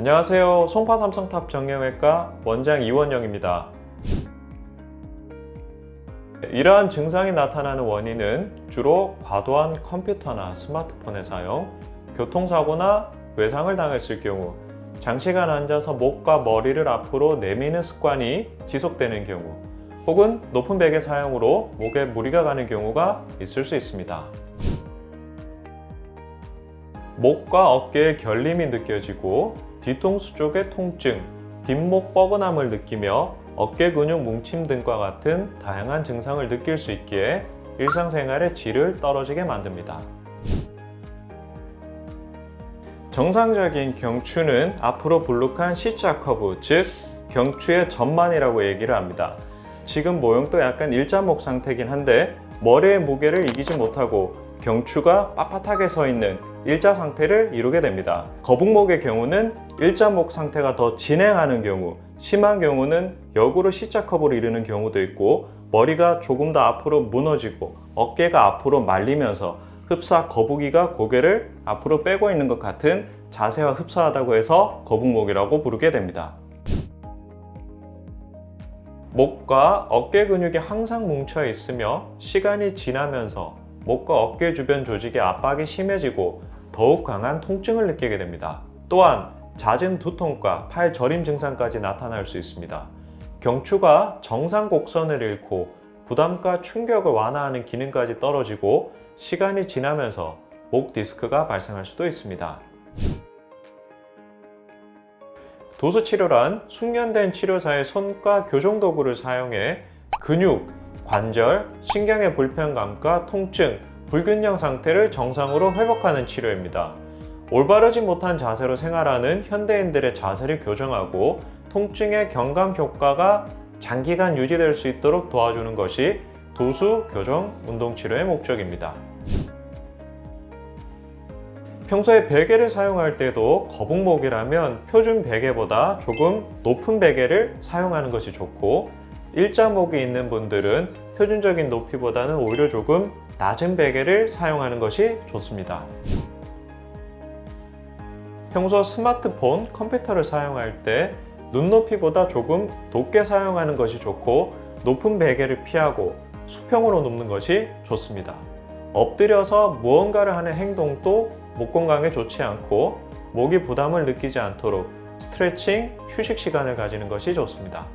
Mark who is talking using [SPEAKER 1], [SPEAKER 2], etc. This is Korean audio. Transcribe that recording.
[SPEAKER 1] 안녕하세요. 송파 삼성탑 정형외과 원장 이원영입니다. 이러한 증상이 나타나는 원인은 주로 과도한 컴퓨터나 스마트폰의 사용, 교통사고나 외상을 당했을 경우, 장시간 앉아서 목과 머리를 앞으로 내미는 습관이 지속되는 경우, 혹은 높은 베개 사용으로 목에 무리가 가는 경우가 있을 수 있습니다. 목과 어깨에 결림이 느껴지고 뒤통수 쪽의 통증, 뒷목 뻐근함을 느끼며 어깨 근육 뭉침 등과 같은 다양한 증상을 느낄 수 있기에 일상생활의 질을 떨어지게 만듭니다. 정상적인 경추는 앞으로 불룩한 C자 커브, 즉 경추의 전만이라고 얘기를 합니다. 지금 모형도 약간 일자목 상태긴 한데 머리의 무게를 이기지 못하고 경추가 빳빳하게 서 있는 일자 상태를 이루게 됩니다. 거북목의 경우는 일자목 상태가 더 진행하는 경우, 심한 경우는 역으로 C자 커브를 이루는 경우도 있고 머리가 조금 더 앞으로 무너지고 어깨가 앞으로 말리면서 흡사 거북이가 고개를 앞으로 빼고 있는 것 같은 자세와 흡사하다고 해서 거북목이라고 부르게 됩니다. 목과 어깨 근육이 항상 뭉쳐 있으며 시간이 지나면서 목과 어깨 주변 조직의 압박이 심해지고 더욱 강한 통증을 느끼게 됩니다. 또한 잦은 두통과 팔 저림 증상까지 나타날 수 있습니다. 경추가 정상 곡선을 잃고 부담과 충격을 완화하는 기능까지 떨어지고 시간이 지나면서 목 디스크가 발생할 수도 있습니다. 도수 치료란 숙련된 치료사의 손과 교정 도구를 사용해 근육, 관절, 신경의 불편감과 통증, 불균형 상태를 정상으로 회복하는 치료입니다. 올바르지 못한 자세로 생활하는 현대인들의 자세를 교정하고 통증의 경감 효과가 장기간 유지될 수 있도록 도와주는 것이 도수 교정 운동 치료의 목적입니다. 평소에 베개를 사용할 때도 거북목이라면 표준 베개보다 조금 높은 베개를 사용하는 것이 좋고 일자목이 있는 분들은 표준적인 높이보다는 오히려 조금 낮은 베개를 사용하는 것이 좋습니다. 평소 스마트폰, 컴퓨터를 사용할 때 눈높이보다 조금 높게 사용하는 것이 좋고 높은 베개를 피하고 수평으로 눕는 것이 좋습니다. 엎드려서 무언가를 하는 행동도 목 건강에 좋지 않고 목이 부담을 느끼지 않도록 스트레칭, 휴식 시간을 가지는 것이 좋습니다.